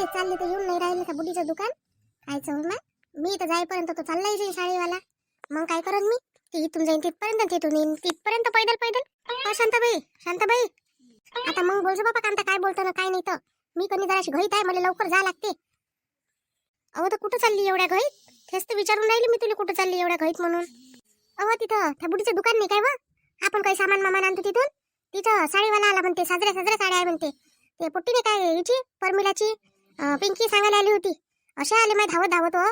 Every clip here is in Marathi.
चालले चालले तर येऊन नाही राहिले का बुडीचं दुकान? काय ना मी इथं जाईपर्यंत तो चालला जाईल शाळेवाला. मग काय करन मी? ते इथून जाईन तिथपर्यंत तिथून येईन. तिथपर्यंत पैदल पैदल. शांताबाई शांताबाई. आता मग बोलजो बाबा कांता काय बोलतो ना काय नाही तर. मी कधी जराशी घाईत आहे मला लवकर जा लागते. अहो तर कुठं चालली एवढ्या घाईत तेच तर विचारून राहिली मी तुला कुठं चालली एवढ्या घाईत म्हणून. अहो तिथं त्या बुडीचं दुकान नाही काय व? आपण काही सामान मामान आणतो तिथून? तिथं साडीवाला आला म्हणते साजऱ्या साजऱ्या साड्या आहे म्हणते. ते पुट्टीने काय हिची? परमिलाची? पिंकी सांगायला आली होती. अशा आले माय धावत धावत हो.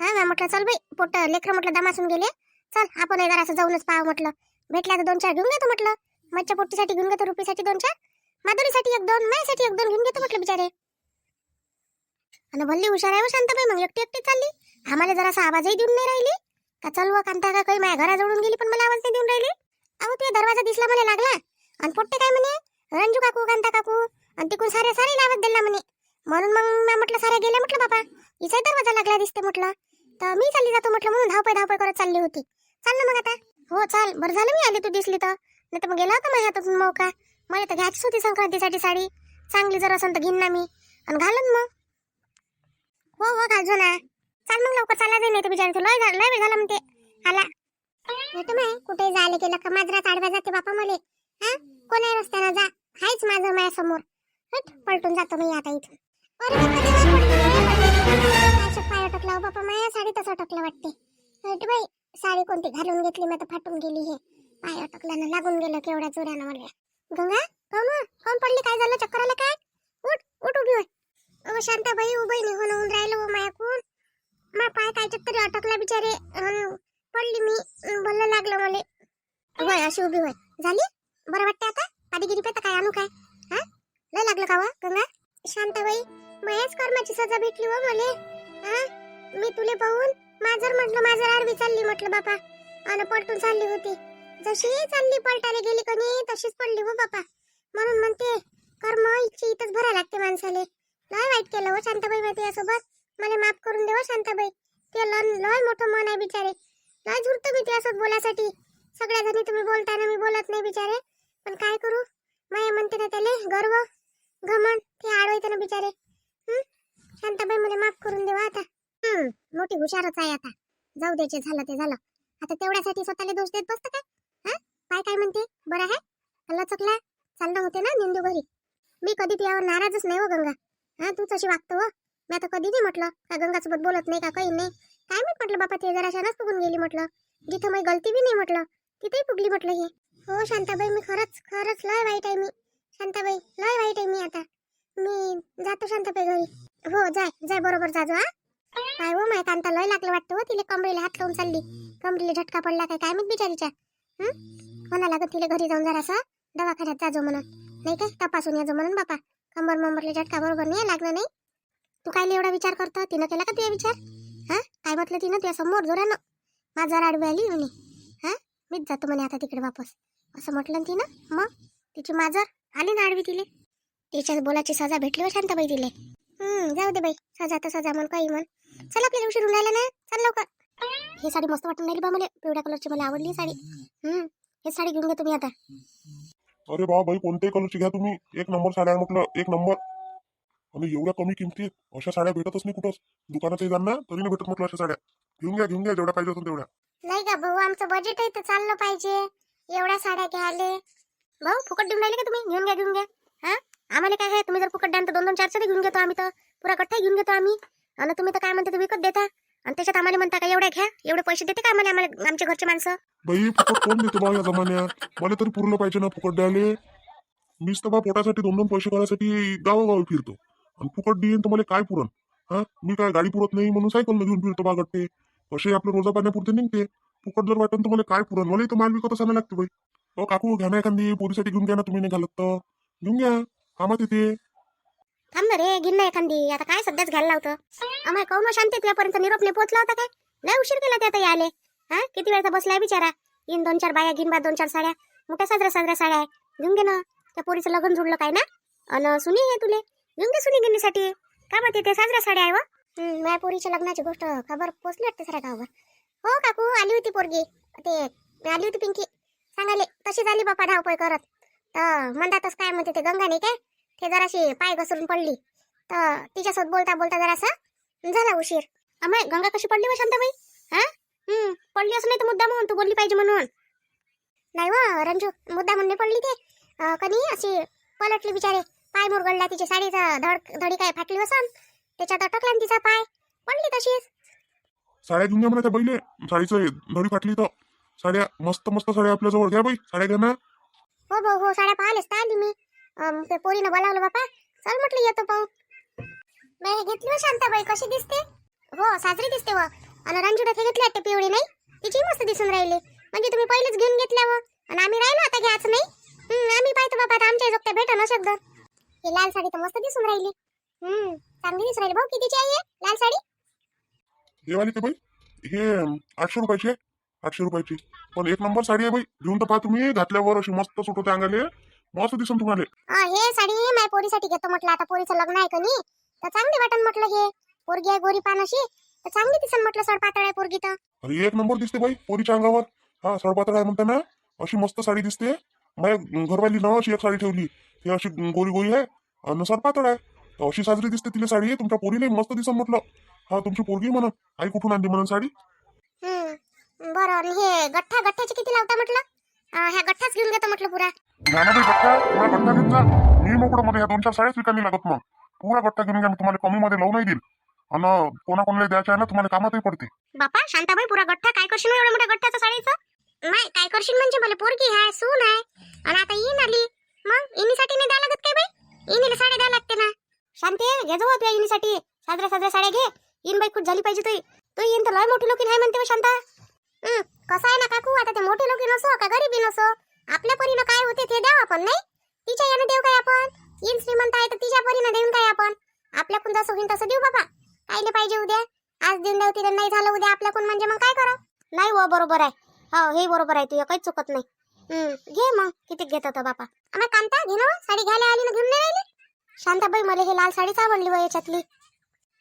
हा मी म्हटलं चल बाई पोट लेकर म्हटलं दमासून गेले. चल आपण जरा असं जाऊनच पाहा म्हटलं. भेटला तर दोन चार घेऊन घेतो म्हटलं. मच्छा पोट्टीसाठी घेऊन घेतो रुपीसाठी दोन चार. माधुरीसाठी एक दोन माझ्यासाठी एक दोन घेऊन घेतो म्हटलं बिचारे. आणि भल्ली हुशार आहे हो शांताबाई मग एकटी एकटी चालली. आम्हाला जरासा आवाजही देऊन नाही राहिली. का चल व हो, कांता का काही माझ्या घराजवळून गेली पण मला आवाज नाही देऊन राहिली? अहो ते दरवाजा दिसला मला लागला. आणि पोट्टे काय म्हणे? रंजू काकू कांता काकू. आणि तिकून सारे सारे आवाज दिला म्हणे. म्हणून मग मी म्हटलं सारे गेले म्हटलं बाबा इचा दरवाजा लागला दिसते म्हटलं. तर मी चालली जातो म्हटलं म्हणून धावपळ धावपळ करत चालली होती. चाल ना मग आता. हो चाल. बरं झालं मी आली तू दिसली तर. नाही तर मग गेला होता माझ्या हातातून मौका. मला तर घ्यायचीच होती संक्रांतीसाठी साडी. चांगली जर असेल तर घेईन ना मी. आणि घालन मग. हो हो घालजो ना. चाल मग लवकर चालला जाईल नाही तर बिचारी लय लय वेळ झाला म्हणते. आला. भेटू माय. कुठे जायला गेलं का? माजरा आडव्या जाते बापा मले. हा? कोण्या रस्त्यानं? जा. हायच माझं माझ्यासमोर हट पलटून जातो मी आता इथून. अरे बापा, देवा, पडली. पाय अटकला हो बापा माझ्या साडी तसं अटकलं वाटते. हट बाई साडी कोणती घालून घेतली? मी तर फाटून गेली हे. पाय अटकला ना लागून गेलं केवढ्या जोऱ्यानं मला गंगा कोण व? पडली? काय झालं? चक्कर आलं काय? उठ उठ उभी होय. अहो शांताबाई उभी हो निघून होऊन राहिलो राहिलं हो मायाकून. मा पाय काय तरी अटकला बिचारे. अन पडली मी. अन लागलं मला. होय अशी उभी वय झाली? बरं वाटते आता? पाडीगिरी पेता काय? आणू काय? हा? लय लागलं का वा? गंगा? शांताबाई? मायाच कर्माची सजा भेटली हो मले. हा? मी तुले पाहून माझर म्हटलं माझर आडवी चालली म्हटलं बापा. अन पलटून चालली होती. जशी चालली पलटायला गेली कनी तशीच पडली हो बापा. म्हणून म्हणते कर्म इच्छी इथंच भरा लागते माणसाले. लय वाईट केलं हो शांताबाई माहिती यासोबत. मला माफ करून देव हो, शांताबाई. ते लन लय मोठं मन आहे बिचारे. लय झुरतो मी त्यासोबत बोलासाठी सगळ्या जणी तुम्ही बोलताना मी बोलत नाही बिचारे. पण काय करू? माया म्हणते ना त्याले गर्व घमंड ते आडवायचं ना बिचारे. शांताबाई मला माफ करून देवा आता. हं, मोठी हुशारच आहे आता. जाऊ द्यायचे झालं ते झालं. आता तेवढ्यासाठी स्वतःला दोष देत बसत काय? हा? काय काय म्हणते? बरं आहे? लचकला? चालणं होते ना निंदू घरी. मी कधी त्यावर नाराजच नाही हो गंगा. हा तू तशी वागतो हो. मी आता कधी नाही म्हटलं. का गंगासोबत बोलत नाही का काही नाही. काय माहीत म्हटलं बापा ते जरा शानच फुगून गेली म्हटलं. जिथं मी गलती बी नाही म्हटलं तिथेही फुगली म्हटलं हे. हो शांताबाई मी खरंच खरंच लय वाईट आहे मी. शांताबाई लय वाईट आहे मी आता. मी जातो शांताबाई घरी. हो जाय जाय बरोबर जाजो हा. काय हो माय कांता लय लागलं वाटतं हो तिला कमरेला हात लावून चालली. कमरेला झटका पडला काय काय मग बिचारीच्या हं? म्हणा लागत तिला घरी जाऊन जरासा दवाखान्यात जाजो म्हणून. नाही काय तपासून याजो म्हणून बापा. कंबर मंबरले झटका बरोबर नाही लागला नाही? तू काय एवढा विचार करतो? तिनं केला का तुझा विचार? हा? काय म्हटलं तिनं? तुझ्या समोर जोरानं. माझा आडवी आली म्हणे. हा? मीच जातो म्हणे आता तिकडे वापस. असं म्हटलं ना तिनं. मग? तिची माजर आली ना आडवी तिले. तिच्या बोलाची सजा भेटली हो शांताबाई तिले. जाऊ दे बाई. सजा तर सजा म्हण काही म्हण. चल आपल्याला उशीर होऊन राहिला ना. चल लवकर. ही साडी मस्त वाटून राहिली बा मला. पिवळ्या कलरची मला आवडली साडी. हम्म हे साडी घेऊन घ्या तुम्ही आता. अरे बा भाई कोणत्याही कलरची घ्या तुम्ही. एक नंबर साड्या आहे म्हटलं. एक नंबर. आणि एवढ्या कमी किमतीत अशा साड्या भेटतच नाही कुठंच. दुकानात जाणार तरी नाही भेटत म्हटलं अशा साड्या. घेऊन घ्या घेऊन घ्या जेवढ्या पाहिजे असेल तेवढ्या. नाही का भाऊ आमचं बजेट आहे तर चाललं पाहिजे. एवढ्या साड्या घ्यायले. भाऊ फुकट देऊन राहिले का तुम्ही? घेऊन घ्या घेऊन घ्या. हा? आम्हाला काय आहे? तुम्ही जर फुकट द्याल तर दोन दोन चार साडी घेऊन घेतो आम्ही तर. पुरा कट्टा घेऊन घेतो आम्ही. आणि तुम्ही तर काय म्हणते तुम्ही विकत देता. आणि त्याच्यात आम्हाला म्हणता का एवढ्या घ्या एवढे पैसे देते का आम्हाला आम्हाला आमच्या घरचे माणसं? बाई फुकट कोण देतो बा या जमान्यात? मला तरी पुरलं पाहिजे ना फुकट द्यायला. मीच तर बा पोटासाठी दोन दोन पैसे करायसाठी गावोगावी फिरतो. आणि फुकट देईन तर मला काय पुरण? हा? मी काय गाडी पुरत नाही म्हणून सायकल घेऊन फिरतो बा गट्टे कसे आपलं रोजा पाण्यापुरते निघते. फुकट जर वाटून तर मला काय पुरण? मला इथं माल विकत असायला लागते बाई. अ काकू घ्या ना एखादी पोरीसाठी घेऊन घ्या ना तुम्ही नाही घालत तर. घेऊन घ्या. कामात येते. थांब ना रे गिन ना एखादी. आता काय सध्याच घ्यायला लावतं? आम्हाला कौन शांती तुझ्यापर्यंत निरोप नाही पोहोचला होता काय? लय उशीर केला ते आता आले हा? किती वेळचा बसलाय बिचारा? इन दोन चार बाया गिन बा दोन चार साड्या. मोठ्या साजऱ्या साजऱ्या साड्या आहे घेऊन घे ना. त्या पोरीचं लग्न जुडलं काय ना? अन सुनी हे तुले. घेऊन घे सुनी गिन्नीसाठी काय म्हणते ते साजऱ्या साड्या आहे व. माझ्या पोरीच्या लग्नाची गोष्ट खबर पोचली वाटते सऱ्या गावावर. हो काकू आली होती पोरगी. ते आली होती पिंकी. सांगाले तशी झाली बापा धावपळ करत. तर म्हणतातच काय म्हणते ते गंगा नाही काय? ते जराशी पाय घसरून पडली. तर तिच्यासोबत बोलता बोलता जरासा झाला उशीर. अमाय गंगा कशी पडली व शांताबाई? हा? हम्म पडली असं नाही तर मुद्दा म्हणून तू बोलली पाहिजे म्हणून. नाही व रंजू मुद्दा म्हणून पडली ते. कनी अशी पलटली बिचारे. पाय मुरगळला तिची साडीचा धड धडी काय फाटली वसन त्याच्यात अटकला तिचा पाय. पडली तशीच. साड्या घेऊन घ्या म्हणा त्या बैले साडीचं धडी फाटली तर. साड्या मस्त मस्त साड्या आपल्या जवळ. घ्या बाई साड्या घ्या ना हो भाऊ हो साड्या पाहिलेच मी. अं, ते पोरीनं बोलावलं बापा चल म्हटलं येतो पाहू. मी हे घेतली शांताबाई कशी दिसते? हो साजरी दिसते व. आणि रंजुडा घेतले घेतली वाटते पिवळी नाही? तिची मस्त दिसून राहिली. म्हणजे तुम्ही पहिलेच घेऊन घेतल्या व. आणि आम्ही राहिलो आता घ्याच नाही? आम्ही पाहतो बाबा आता आमच्या जोगत्या भेटा ना शब्द ही लाल साडी तर मस्त दिसून राहिली. हम्म चांगली दिसून राहिली. भाऊ कितीची आहे लाल साडी? हे वाली तर बाई हे आठशे रुपयाची आहे. आठशे रुपयाची. पण एक नंबर साडी आहे बाई. घेऊन तर पहा तुम्ही घातल्यावर अशी मस्त सुट होते अंगाले. मस्त दिसून तुम्हाला अं, हे साडी माझ्या पोरीसाठी घेतो म्हटलं. आता पोरीचं लग्न आहे का नाही? तर चांगली वाटन म्हटलं हे. पोरगी आहे गोरी पानाशी तर चांगली दिसन म्हटलं सड पातळ आहे पोरगी तर. अरे एक नंबर दिसते बाई पोरीच्या अंगावर. हा सडपातळ आहे म्हणते ना. अशी मस्त साडी दिसते. माझ्या घरवाली ना अशी एक साडी ठेवली. ती अशी गोरी गोरी आहे आणि सडपातळ आहे. तर अशी साजरी दिसते तिला साडी. तुमच्या पोरीने मस्त दिसन म्हटलं. हा तुमची पोरगी म्हणून आई कुठून आणली म्हणून साडी? बरं. हे गठ्ठा गठ्ठ्याचे किती लावता म्हटलं? ह्या गठ्ठाच घेऊन घेतो म्हटलं पुरा ज्ञानाबाई गट्टा पुरा गट्टा घेऊन जा मी मोकळं मध्ये ह्या दोन चार साड्याच विकायला लागत मग. पुरा गट्टा घेऊन घ्या मी तुम्हाला कमी मध्ये लावून नाही देईल. आणि कोणाकोणाला द्यायचं आहे ना तुम्हाला कामातही पडते. बापा शांताबाई पुरा गठ्ठा काय करशील एवढ्या मोठ्या गठ्ठ्याचं साडीचं नाही काय करशील म्हणजे मला पोरगी आहे सून आहे. आणि आता येईन आली. मग इनीसाठी नाही द्या लागत काय बाई? इनीला साड्या द्या लागते ना. शांती घे जाऊ आपल्या इनीसाठी. साजऱ्या साजऱ्या साड्या घे. इन बाई खूप झाली पाहिजे तुई तू येईन तर लय मोठी लोकीन आहे म्हणते शांता. कसं आहे ना काकू आता ते मोठी लोकीन असो का गरीबी नसो आपल्या परीनं काय होते ते द्यावं आपण नाही? तिच्या यानं देऊ काय आपण? इन श्रीमंत आहे तर तिच्या परीनं देऊन काय आपण? आपल्याकडून जसं होईल तसं देऊ बाबा. कायले पाहिजे उद्या. आज देऊन देऊ तिला नाही झालं उद्या आपल्या आपल्याकडून म्हणजे मग काय करा नाही हो बरोबर आहे. हो हे बरोबर आहे तुझ्या काही चुकत नाही. घे मग किती घेत होता बापा. आम्हाला कांता घे ना हो, साडी घ्यायला आली ना घेऊन नाही राहिली? शांताबाई मला हे लाल साडीच आवडली व याच्यातली.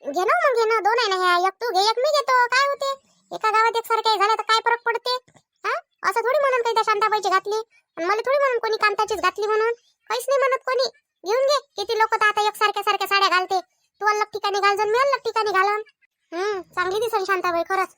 घे ना हो मग घे ना दोन आहे ना ह्या एक तू घे एक मी घेतो. काय होते? एका गावात एकसारखे झालं तर काय फरक पडते? असं थोडी म्हणून काही त्या शांताबाईची घातली. आणि मला थोडी म्हणून कोणी कांताचीच घातली म्हणून. काहीच नाही म्हणत कोणी. घेऊन घे किती लोक तर आता एकसारख्या सारख्या साड्या घालते. तू अलग ठिकाणी घालजन मी अलग ठिकाणी घालन. हम्म चांगली दिसन शांताबाई खरंच.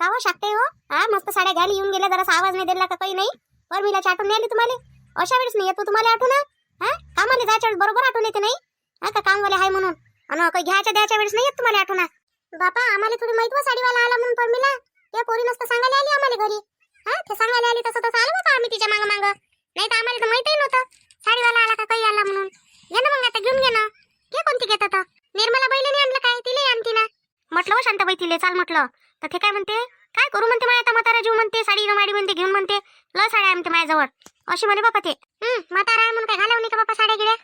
का हो शाकते हो? हा मस्त साड्या घ्यायला येऊन गेल्या जरासा आवाज नाही दिला का काही नाही? वर मीला आठवण नाही आली तुम्हाला? अशा वेळेस नाही येतो हो तुम्हाला आठवण हा? कामाला जायच्या वेळेस बरोबर आठवण येते नाही? हा का कामवाले आहे म्हणून? आणि काही घ्यायच्या द्यायच्या वेळेस नाही येत तुम्हाला आठवण. बापा आम्हाला थोडी माहीत हो साडीवाला आला म्हणून पण मिला त्या पोरी नसतं सांगायला आली आम्हाला घरी. हा ते सांगायला आली तसं तसं आलो बाबा आम्ही तिच्या मागं मागं? नाही तर आम्हाला तर माहितही नव्हतं. साडीवाला आला का काही आला म्हणून? घे ना मग आता घेऊन घे ना. घे कोणती घेत आता? निर्मला बैलाने आणलं काय? तिला आणती ना म्हटलं हो शांताबाई तिले चाल म्हटलं. तर ते काय म्हणते? काय करू म्हणते माझ्या आता? म्हातारा जीव म्हणते साडी न म्हणते घेऊन म्हणते. ल साड्या आहे म्हणते माझ्याजवळ. अशी म्हणे बापा ते. हं, म्हातारा आहे म्हणून काय घालावं नाही का बापा साड्या गिड्या?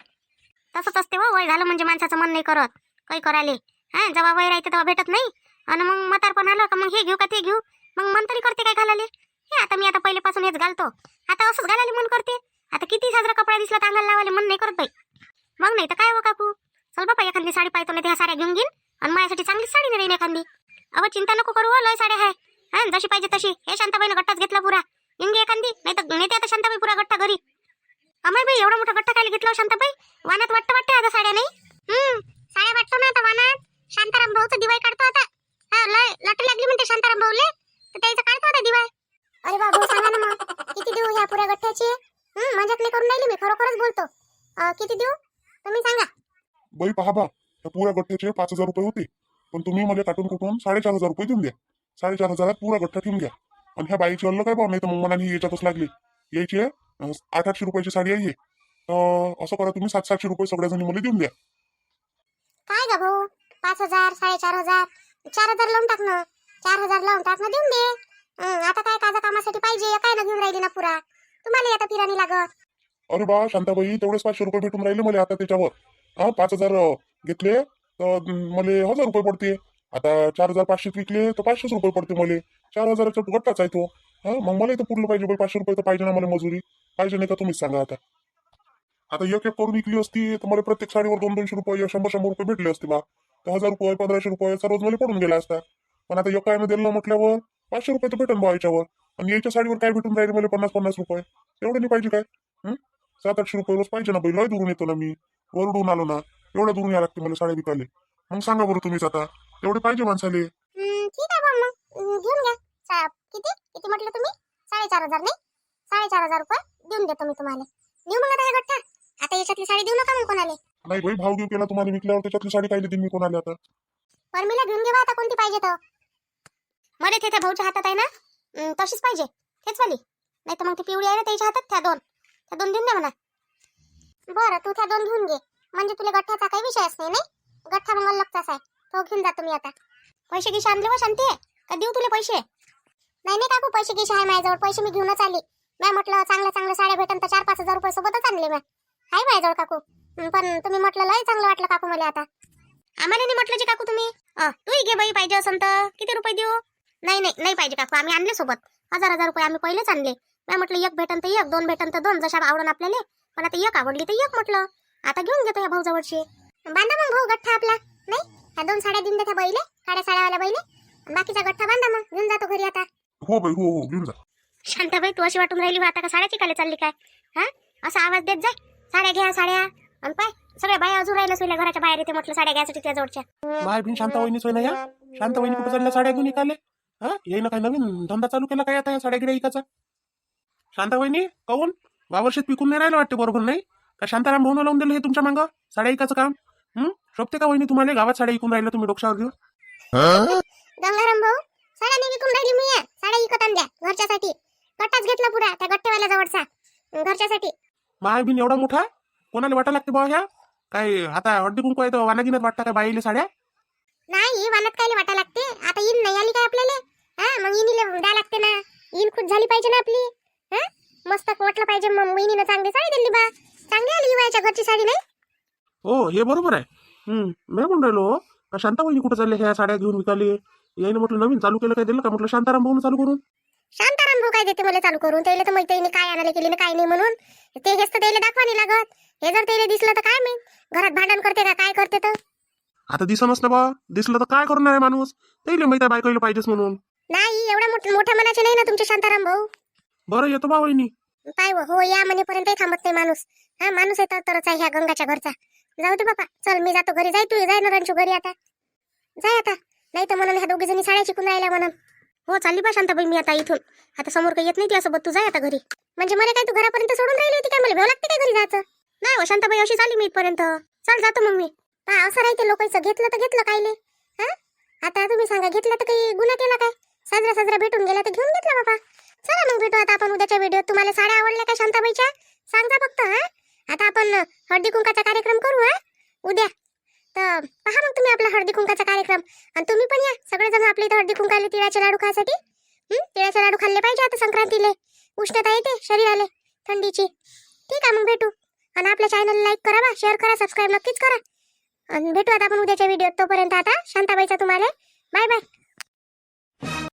तसंच असते हो वय झालं म्हणजे माणसाचं मन नाही करत. काही करायले. हा जेव्हा वय राहते तेव्हा भेटत नाही. आणि मग म्हातारपण आलं का मग हे घेऊ का ते घेऊ? मग मन तरी करते काय घालाले हे आता मी आता पहिलेपासून हेच घालतो. आता असंच घालायला मन करते. आता किती साजरा कपडा दिसला तर अंगाला लावायला मन नाही करत बाई. मग नाही तर काय हो काकू? चल बापा एखादी साडी पाहतो ना त्या साड्या घेऊन घेईन. आणि माझ्यासाठी चांगली साडी नाही एखादी. अव चिंता नको करू हो, लय साड्या आहे. हा जशी पाहिजे तशी. हे शांताबाईनं गट्टाच घेतला पुरा. घेऊन घे एखादी? नाही तर नेते आता शांताबाई पुरा गट्टा घरी. अमर बाई एवढा मोठा गट्टा काय घेतला हो शांताबाई? वानात वाटतं वाटतं आता साड्या नाही? हम्म साड्या वाटतो ना आता वानात. शांताराम भाऊचं दिवाळी काढतो आता हा लय लट लागली म्हणते शांताराम भाऊले तर त्याचं काढतो आता दिवाय अरे बाबू सांगा ना मग किती देऊ ह्या पुऱ्या गठ्ठ्याची हम्म मजाकले करून राहिली मी खरोखरच बोलतो अं, किती देऊ? तुम्ही सांगा. बाई पहा बा. त्या पुऱ्या गठ्ठ्याचे पाच हजार रुपये होते. पण तुम्ही मला काटून कुठून साडेचार हजार रुपये देऊन द्या. साडेचार हजारात पुरा गठ्ठा ठेवून घ्या. आणि ह्या बाईची अल्ल काय भाव नाही तर मग मला ही याच्यातच लागली. यायची आहे आठ आठशे रुपयाची साडी आहे. तर असं करा तुम्ही सात सातशे रुपये सगळ्या जणी मला देऊन द्या. काय गा भाऊ? पाच हजार साडेचार हजार चार हजार लावून टाक ना. चार हजार लावून टाक ना देऊन दे. हं, आता काय काजा कामासाठी पाहिजे? काय ना घेऊन राहिली ना पुरा? तुम्हाला आता फिरानी लागत. अरे बा शांताबाई तेवढेच पाचशे रुपये भेटून राहिले मला आता त्याच्यावर. हा पाच हजार घेतले तर मला हजार रुपये पडते आता चार हजार पाचशे विकले तर पाचशेच रुपये पडते मला. चार हजाराचा गट्टाच आहे तो. हा मग मला इथं पाहिजे बाई पाचशे रुपये तर पाहिजे ना मला मजुरी. पाहिजे नाही का तुम्हीच सांगा आता. आता एक एक करून विकली असती तर मला प्रत्येक साडीवर दोन दोनशे रुपये शंभर शंभर रुपये भेटले असते बा. तर हजार रुपये पंधराशे रुपये सर्वच मला पडून गेला असता. पण आता एका दिलं म्हटल्यावर पाचशे रुपये तर भेटन बा याच्यावर. आणि याच्या साडीवर काय भेटून राहिले मला पन्नास पन्नास रुपये? एवढं नाही पाहिजे काय? हम्म सात आठशे रुपये रोज पाहिजे ना बाई? लय दुरून येतो ना मी. वरडून आलो ना. एवढ्या दूर या लागते मला साड्या विकायला मग सांगा बरं तुम्हीच आता. तेवढे पाहिजे माणसाले. ठीक आहे बा मग. हम्म, घेऊन घ्या. सा- किती? किती म्हटलं तुम्ही? साडेचार हजार नाही? साडेचार हजार रुपये देऊन देतो मी तुम्हाला. देऊ मग आता गठ्ठा. आता याच्यातली साडी देऊ नका मग कोणाला. नाही भाई भाव घेऊ केला तुम्हाला विकल्यावर त्याच्यातली साडी काय देईन मी कोणाला आता? परमीला घेऊन घे बा आता कोणती पाहिजे तर. मध्ये ते त्या भाऊच्या हातात आहे ना तशीच पाहिजे. तेच वाली. नाही तर मग ती पिवळी आहे ना त्याच्या हातात त्या दोन. त्या दोन देऊन द्या म्हणा. बरं तू त्या दोन घेऊन घे. म्हणजे तुला गठ्ठ्याचा काही विषयच नाही नाही? गठ्ठा मग लगताच आहे. तो घेऊन जा तुम्ही आता. पैसे गिशे आणले व शांती. का देऊ तुला पैसे? नाही नाही काकू पैसे गिशे आहे माझ्याजवळ. पैसे मी घेऊनच आली. मॅ म्हटलं चांगल्या चांगल्या साड्या भेटन तर चार पाच हजार रुपये सोबतच आणले मॅ आहे माझ्याजवळ काकू. पण तुम्ही म्हटलं लय चांगलं वाटलं काकू मला आता. आम्हाला नाही म्हटलं जे काकू तुम्ही? तू तूही घे बाई पाहिजे असं तर. किती रुपये देऊ? नाही नाही नाही पाहिजे काकू. आम्ही आणले सोबत. हजार हजार रुपये आम्ही पहिलेच आणले. मी म्हटलं एक भेटन तर एक दोन भेटन तर दोन जशा आवडून आपल्याला. पण आता एक आवडली तर एक म्हटलं. आता घेऊन घेतो या भाऊ जवळची बांधा मग भाऊ गठ्ठा आपला नाही? ह्या दोन साड्या देऊन देता बैले साड्या साड्यावाल्या बैले. बाकीचा गठ्ठा बांधा मग घेऊन जातो घरी आता. हो बाई हो हो घेऊन जा. शांताबाई तू अशी वाटून राहिली बा आता का साड्याची काले चालली काय? हा? असा आवाज देत जाय साड्या घ्या साड्या. आणि पाय सगळ्या बाया अजून राहिल्या सोयल्या घराच्या बाहेर येते म्हटलं साड्या घ्यायसाठी त्या जवळच्या. माय बिन शांता वहिनी सोय ना या. शांता वहिनी कुठे चालल्या साड्या घेऊन निघाले? हा? येईन काय नवीन? धंदा चालू केला काय आता या साड्या गिड्या इकाचा शांता वहिनी काऊन? वावर्षात पिकून नाही राहिलं वाटते बरोबर नाही? का शांताराम भाऊन लावून दिलं हे तुमच्या मागं? साड्या इकाचं काम? हं? शोभते का वहिनी तुम्हाला? गावात साड्या इकून राहिलं तुम्ही डोक्यावर घेऊन? गंगाराम भाऊ साड्या नाही विकून राहिली मी आहे. साड्या विकत आणल्या घरच्यासाठी. गट्टाच घेतला पुरा त्या गट्टेवाल्या जवळचा. घरच्यासाठी. माय बिन एवढा मोठा? कोणाला वाटा लागते बा ह्या? काय आता हड्डी कुंकू आहे तर वानागिनत वाटतं काय बाईले साड्या? नाही वानत काय वाटा लागते? आता इन नाही आली काय आपल्याला? हा मग इनीले द्या लागते ना. इन खुश झाली पाहिजे ना आपली. हा? मस्त वाटलं पाहिजे मग वहिनीनं चांगली साडी दिली बा. चांगली आली वयाच्या घरची साडी नाही? हो हे बरोबर आहे. हं. मी म्हणून राहिलो का शांता वहिनी कुठे चालले? ह्या साड्या घेऊन विकाले यायनं म्हटलं नवीन चालू केलं काय दिलं का? म्हटलं शांताराम भाऊन चालू करून. शांताराम भाऊ काय देते मला चालू करून? त्याला तर मैत्रिणी काय आणायला केली ना काय नाही म्हणून. ते हेच तर त्याला दाखवा नाही लागत. हे जर त्याला दिसलं तर काय मी घरात भांडण करते का? काय करते तर? आता दिसनच ना बा. दिसलं तर काय करणार आहे माणूस? त्याला माहिती आहे बायकोला पाहिजेच म्हणून. नाही एवढ्या मोठ- मोठ्या मनाचे नाही ना तुमचे शांताराम भाऊ? बरं येतो बा वहिनी हो हो, या म्हणेपर्यंत थांबत नाही माणूस. हा माणूस येतात तरच आहे ह्या गंगाच्या घरचा. जाऊ दे बापा चल मी जातो घरी. जाय तू जाय ना रणशू घरी आता. जाय आता. नाही तर म्हणून ह्या दोघी जणी साड्या शिकून राहिल्या म्हणून. हो चालली बा शांताबाई मी आता इथून. आता समोर काही येत नाही त्यासोबत. तू जाय आता घरी. म्हणजे मला काय तू घरापर्यंत सोडून राहिली होती काय? मला भेव लागते काय घरी जायचं? नाही हो शांताबाई अशी चालली मी इथपर्यंत. चल जातो मग मी. पहा असं राहते लोकांचं. घेतलं तर घेतलं कायले. हा? आता तुम्ही सांगा घेतलं तर काही गुन्हा केला काय? साजरा साजरा भेटून गेला तर घेऊन घेतला बाबा चला मग भेटू आता आपण उद्याच्या व्हिडिओ तुम्हाला साड्या आवडल्या का शांताबाईच्या? सांगा फक्त हा. आता आपण हळदी कुंकाचा कार्यक्रम करू हा. उद्या. तर पहा मग तुम्ही आपला हळदी कुंकाचा कार्यक्रम. आणि तुम्ही पण या सगळेजण आपले इथं हळदी कुंकाले तिळाचे लाडू खायसाठी. हं? तिळाचे लाडू खाल्ले पाहिजे आता संक्रांतीले. उष्णता येते शरीराले थंडीची. ठीक आहे मग भेटू. आणि आपल्या चॅनल लाईक करा बा शेअर करा सबस्क्राईब नक्कीच करा. आणि भेटू आता आपण उद्याच्या व्हिडिओ तोपर्यंत आता शांताबाईचा तुम्हाला. Bye bye